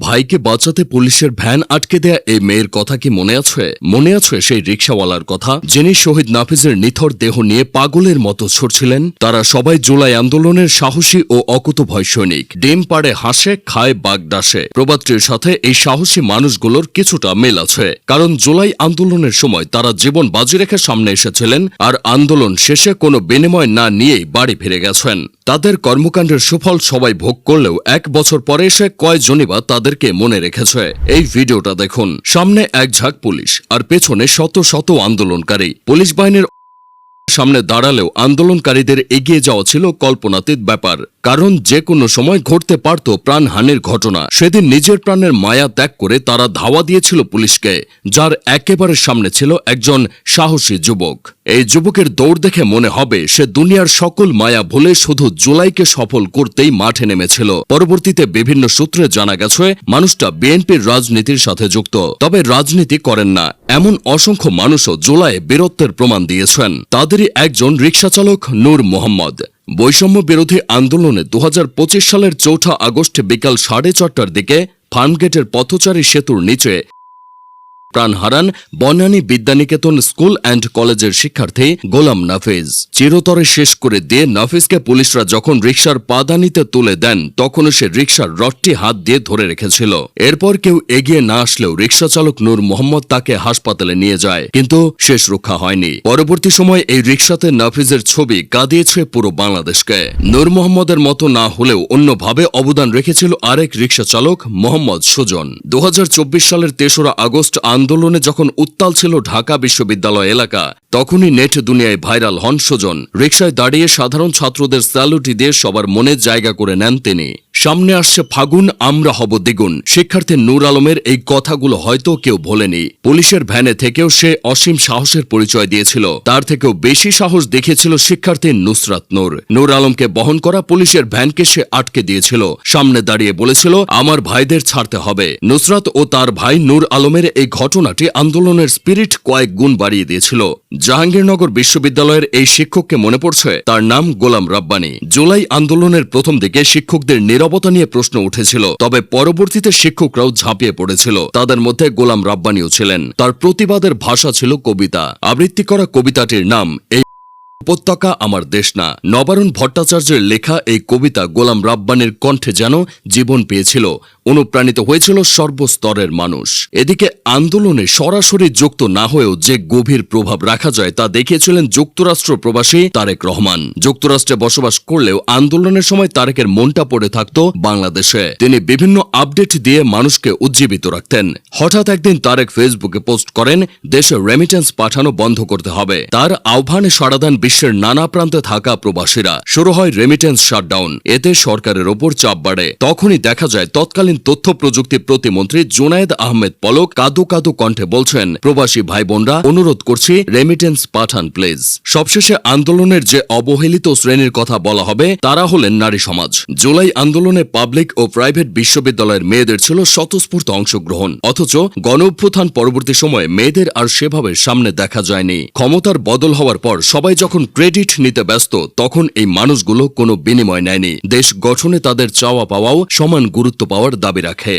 ভাইকে বাঁচাতে পুলিশের ভ্যান আটকে দেয়া এই মেয়ের কথা কি মনে আছে? মনে আছে সেই রিক্সাওয়ালার কথা? যিনি শহীদ নাফিজের নিথর দেহ নিয়ে পাগলের মতো ছুটছিলেন, তারা সবাই জুলাই আন্দোলনের সাহসী ও অকুতভয় সৈনিক। ডিম পাড়ে হাসে, খায় বাগদাসে প্রবাদটির সাথে এই সাহসী মানুষগুলোর কিছুটা মেল আছে। কারণ জুলাই আন্দোলনের সময় তারা জীবন বাজি রেখে সামনে এসেছিলেন আর আন্দোলন শেষে কোনো বিনিময় না নিয়েই বাড়ি ফিরে গেছেন। তাদের কর্মকাণ্ডের সুফল সবাই ভোগ করলেও এক বছর পরে এসে কয়জনই বা তাদেরকে মনে রেখেছে। এই ভিডিওটা দেখুন। সামনে এক ঝাঁক পুলিশ, আর পেছনে শত শত আন্দোলনকারী। পুলিশ বাহিনীর সামনে দাঁড়ালেও আন্দোলনকারীদের এগিয়ে যাওয়া ছিল কল্পনাতীত ব্যাপার। কারণ যে কোনো সময় ঘটতে পারত প্রাণহানির ঘটনা। সেদিন নিজের প্রাণের মায়া ত্যাগ করে তারা ধাওয়া দিয়েছিল পুলিশকে, যার একেবারে সামনে ছিল একজন সাহসী যুবক। এই যুবকের দৌড় দেখে মনে হবে, সে দুনিয়ার সকল মায়া ভুলে শুধু জুলাইকে সফল করতেই মাঠে নেমেছিল। পরবর্তীতে বিভিন্ন সূত্রে জানা গেছে, মানুষটা বিএনপির রাজনীতির সাথে যুক্ত। তবে রাজনীতি করেন না এমন অসংখ্য মানুষও জোলায় বীরত্বের প্রমাণ দিয়েছেন। তাদেরই একজন রিকশাচালক নূর মোহাম্মদ। বৈষম্য বিরোধী আন্দোলনে দু হাজার পঁচিশ সালের চৌঠা আগস্ট বিকাল সাড়ে চারটার দিকে ফার্মগেটের পথচারী সেতুর নিচে প্রাণ হারান বনানী বিদ্যানিকেতন স্কুল অ্যান্ড কলেজের শিক্ষার্থী গোলাম নাফিজ। চিরতরে শেষ করে দিয়ে নাফিজকে পুলিশরা যখন রিকশার পাদানিতে তুলে দেন তখন সে রিকশার রডটি হাত দিয়ে ধরে রেখেছিল। এরপর কেউ এগিয়ে না আসলেও রিকশা চালক নূর মোহাম্মদ তাকে হাসপাতালে নিয়ে যায়, কিন্তু শেষ রক্ষা হয়নি। পরবর্তী সময় এই রিকশাতে নাফিজের ছবি কাঁদিয়েছে পুরো বাংলাদেশকে। নূর মোহাম্মদের মতো না হলেও অন্যভাবে অবদান রেখেছিল আরেক রিকশা চালক মোহাম্মদ সুজন। দু হাজার চব্বিশ সালের তেসরা আগস্ট আন্দোলনে যখন উত্তাল ছিল ঢাকা বিশ্ববিদ্যালয় এলাকা, তখনই নেট দুনিয়ায় ভাইরাল হন সুজন। রিকশায় দাঁড়িয়ে সাধারণ ছাত্রদের স্যালুটি দিয়ে সবার মনে জায়গা করে নেন তিনি। সামনে আসছে ফাগুন, আমরা হব দ্বিগুণ। শিক্ষার্থী নূর আলমের এই কথাগুলো হয়তো কেউ ভোলেনি। পুলিশের ভ্যানে থেকেও সে অসীম সাহসের পরিচয় দিয়েছিল। তার থেকেও বেশি সাহস দেখিয়েছিল শিক্ষার্থী নুসরাত নূর। নূর আলমকে বহন করা পুলিশের ভ্যানকে সে আটকে দিয়েছিল। সামনে দাঁড়িয়ে বলেছিল, আমার ভাইদের ছাড়তে হবে। নুসরাত ও তার ভাই নূর আলমের এই ঘটনাটি আন্দোলনের স্পিরিট কয়েক গুণ বাড়িয়ে দিয়েছিল। জাহাঙ্গীরনগর বিশ্ববিদ্যালয়ের এই শিক্ষককে মনে পড়ছে? তার নাম গোলাম রাব্বানি। জুলাই আন্দোলনের প্রথম দিকে শিক্ষকদের নিরবতা নিয়ে প্রশ্ন উঠেছিল। তবে পরবর্তীতে শিক্ষকরাও ঝাঁপিয়ে পড়েছিল। তাদের মধ্যে গোলাম রাব্বানিও ছিলেন। তার প্রতিবাদের ভাষা ছিল কবিতা। আবৃত্তি করা কবিতাটির নাম এই উপত্যকা আমার দেশ না। নবারুণ ভট্টাচার্যের লেখা এই কবিতা গোলাম রাব্বানির কণ্ঠে যেন জীবন পেয়েছিল। অনুপ্রাণিত হয়েছিল সর্বস্তরের মানুষ। এদিকে আন্দোলনে সরাসরি যুক্ত না হয়েও যে গভীর প্রভাব রাখা যায় তা দেখিয়েছিলেন যুক্তরাষ্ট্র প্রবাসী তারেক রহমান। যুক্তরাষ্ট্রে বসবাস করলেও আন্দোলনের সময় তারেকের মনটা পড়ে থাকত বাংলাদেশে। তিনি বিভিন্ন আপডেট দিয়ে মানুষকে উজ্জীবিত রাখতেন। হঠাৎ একদিন তারেক ফেসবুকে পোস্ট করেন, দেশে রেমিটেন্স পাঠানো বন্ধ করতে হবে। তার আহ্বানে সাড়া দেন বিশ্বের নানা প্রান্তে থাকা প্রবাসীরা শুরু হয় রেমিটেন্স শাটডাউন এতে সরকারের ওপর চাপ বাড়ে। তখনই দেখা যায় তৎকালীন তথ্য প্রযুক্তি প্রতিমন্ত্রী জুনায়েদ আহমেদ পলক কাদু কাদু কণ্ঠে বলছেন, প্রবাসী ভাই বোনরা অনুরোধ করছি রেমিটেন্স পাঠান প্লিজ সবশেষে আন্দোলনের যে অবহেলিত শ্রেণির কথা বলা হবে, তারা হলেন নারী সমাজ। জুলাই আন্দোলনে পাবলিক ও প্রাইভেট বিশ্ববিদ্যালয়ের মেয়েদের ছিল স্বতঃস্ফূর্ত অংশগ্রহণ। অথচ গণঅভ্যুত্থান পরবর্তী সময়ে মেয়েদের আর সেভাবে সামনে দেখা যায়নি। ক্ষমতার বদল হওয়ার পর সবাই যখন ক্রেডিট নিতে ব্যস্ত, তখন এই মানুষগুলো কোনো বিনিময় নেয়নি। দেশ গঠনে তাদের চাওয়া পাওয়াও সমান গুরুত্ব পাওয়ার দাবি রাখে।